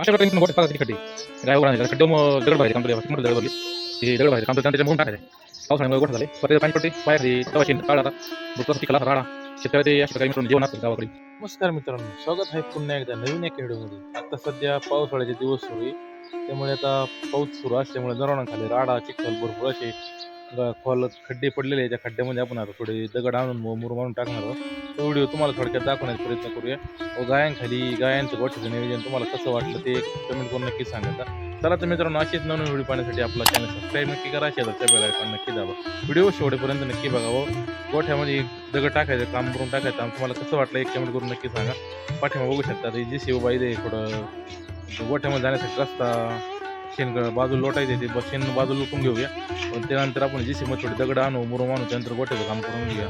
अशा प्रकारे खड्डे उघडा खड्डे मग दगड भरायचे काम मोठं दगड भरली ते दगड काम त्याच्या पावसाळ्यामुळे गोठा झाले. पाणी पडते. बाहेर राडा. शेतकरी अशा प्रकारे मिळून जेवण गावाकडे. नमस्कार मित्रांनो. स्वागत आहे पुन्हा एकदा नवीन एक व्हिडिओमध्ये. आता सध्या पावसाळ्याचे दिवस सुरू आहे. त्यामुळे आता पाऊस सुरू असल्यामुळे दरवणाखाली राडा चिखल भरपूर असे ग- खोल खड्डे पडलेले आहे त्या खड्ड्यामध्ये आपण आता थोडे दगड आणून मु- मारून टाकणार आहोत. तो व्हिडिओ तुम्हाला थोडक्यात दाखवण्याचा प्रयत्न करूया. व गायांखाली गायांचं गोठ्याचं नियोजन तुम्हाला कसं वाटलं ते कमेंट करून नक्की सांगा चला तर मित्रांनो असेच नवीन व्हिडिओ पाहण्यासाठी आपला चॅनल सबस्क्राईब नक्की करा. शेजारच्या बेल आयकॉन नक्की दाबा. व्हिडिओ शेवटेपर्यंत नक्की बघावं हो. गोठ्यामध्ये दगड टाकायचं काम करून टाकायचं. आणि तुम्हाला कसं वाटलं एक कमेंट करून नक्की सांगा. पाठीमा बघू शकता. जे शिवबाई दे थोडं गोठ्यामध्ये जाण्यासाठी रस्ता शेण बाजूला लोटायचे ते शेण बाजूला लुटून घेऊया. पण त्यानंतर आपण जी मध्ये थोडी दगड आणू मुरुम आणू त्यानंतर गोठ्याचं काम करून घेऊया.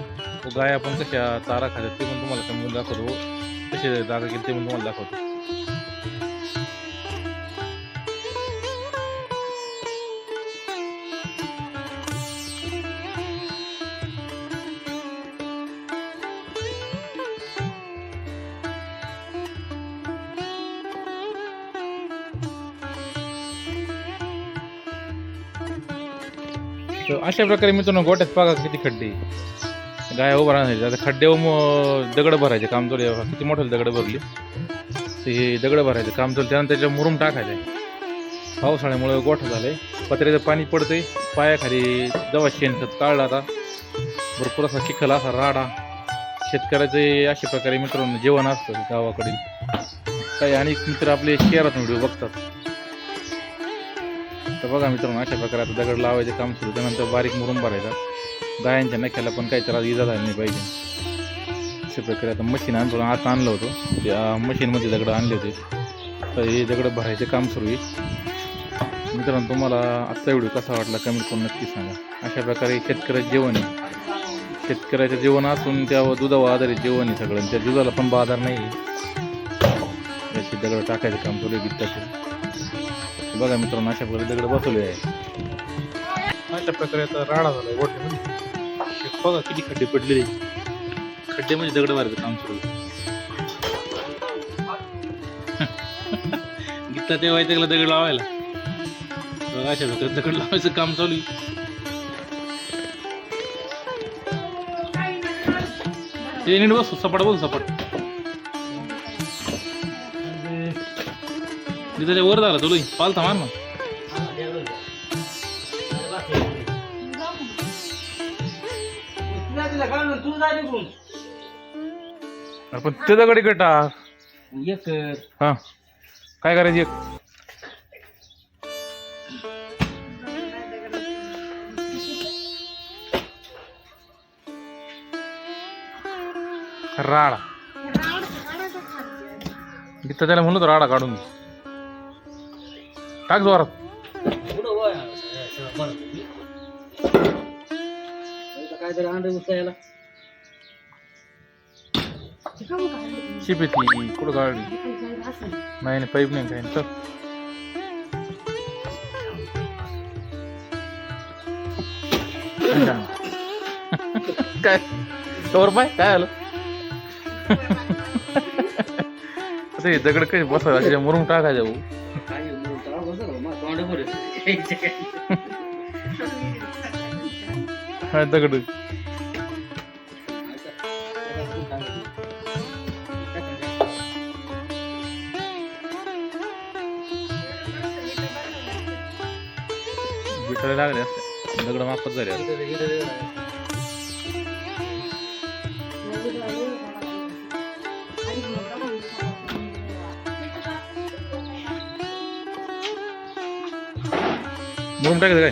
गाय आपण कशा चारा खात्यात ते पण तुम्हाला समजून दाखवतो. कसे जागा केली ते पण तुम्हाला दाखवतो. तर अशा प्रकारे मित्रांनो गोट्यात पागा किती खड्डे? गाय उभा राहण्याचे आता खड्डे दगड भरायचे काम चालू किती मोठं दगड भरली? ते हे दगड भरायचं काम चालू त्यानंतर त्याच्या मुरुम टाकायचं पावसाळ्यामुळे गोठा झालाय. पत्र्याचं पाणी पडतंय. पायाखाली जवळ शेणखत काढला आता. भरपूर असा चिखल असा राडा. शेतकऱ्याचे अशा प्रकारे मित्रांनो जेवण असतं गावाकडील काही अनेक मित्र आपले शहरात व्हिडिओ बघतात. तर बघा मित्रांनो अशा प्रकारे आता दगड लावायचे काम सुरू. त्यानंतर बारीक मुरुम भरायचा. गायांच्या नख्याला पण काही त्रास इजा झाली नाही पाहिजे. अशा प्रकारे आता मशीन आणतो आता आणलं होतं. त्या मशीनमध्ये दगड आणले होते. तर हे दगड भरायचे काम सुरू आहे. मित्रांनो तुम्हाला आजचा व्हिडिओ कसा वाटला कमेंट करून नक्की सांगा. अशा प्रकारे शेतकऱ्याचं जेवण आहे. शेतकऱ्याचं जेवण असून त्या दुधावर आधारित जेवण आहे सगळं. त्या दुधाला पण बाजार नाही आहे. अशी दगड टाकायचं काम सुरू आहे बित्ताचे बघा मित्रांनो अशा प्रकारे दगड बसवले आहे. अशा प्रकारे आता राडा झाला गोठ्यामध्ये म्हणजे. बघा किती खड्डे पडलेले. खड्डे म्हणजे दगड मारायचं काम सुरू. गीता ते व्हायचं गेला दगड लावायला. बघा अशा प्रकारे दगड लावायचं काम चालू आहे. ते नीट बसू सपाट बघ सपाट. तिथं ते वर झाला तुला पालथा मार ना. आपण ते दगड इकडे टाक. एक हा. काय करायची एक? राडा. इथं त्याला म्हणलं तर राडा काढून दे. टाक जोरात. काहीतरी अंडे उचलायला. शिप येते कुठं काढली नाही नाही पाईप नाही काही. नाही चल. काय? तोर पाय? काय आलं? आता हे दगड काही बसवायला मुरुम टाकायचं भाऊ. എന്തൊക്കെ വീട്ടിലെല്ലാം അറിയാം എന്തെങ്കിലും मुरुम टाकायचं काय?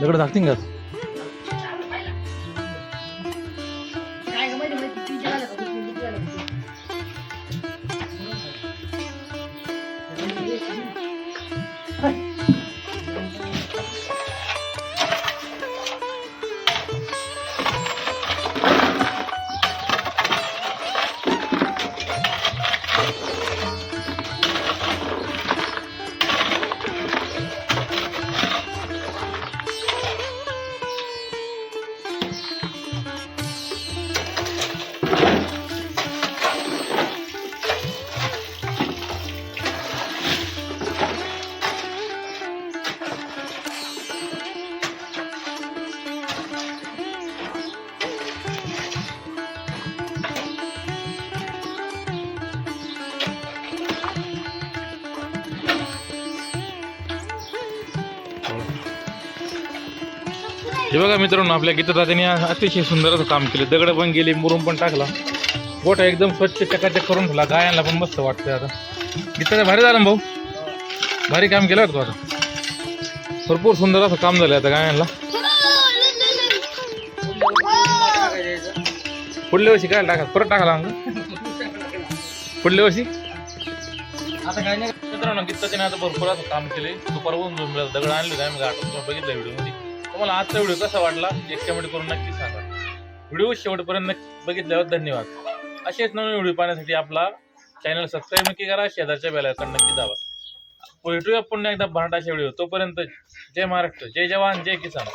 दगड टाकतील का? हे बघा मित्रांनो आपल्या गीतदादाने अतिशय सुंदर असं काम केलं. दगड पण गेली मुरुम पण टाकला. गोठा एकदम स्वच्छ चकाचक करून ठेवला. गायांना पण मस्त वाटतंय आता. गीताचा भारी झालं ना भाऊ? भारी काम केलं तू आता. भरपूर सुंदर असं काम झालं आता गायांना पुढल्या वर्षी काय टाका. परत टाकला अंग पुढल्या वर्षी? आता काय नाही. मित्रांनो गीताने आता भरपूर असं काम केले दुपारहून दोन दगड आणले काय गाठ बघितलं व्हिडिओमध्ये. तुम्हाला आजचा व्हिडिओ कसा वाटला एक कमेंट करून नक्की सांगा. व्हिडिओ शेवटपर्यंत बघितल्यावर धन्यवाद. असेच नवीन व्हिडिओ पाहण्यासाठी आपला चॅनल सबस्क्राईब नक्की करा शेजारच्या बेलायकन नक्की दावा भेटूया पुन्हा एकदा भांडाच्या व्हिडिओ तोपर्यंत जय महाराष्ट्र जय जवान जय किसान.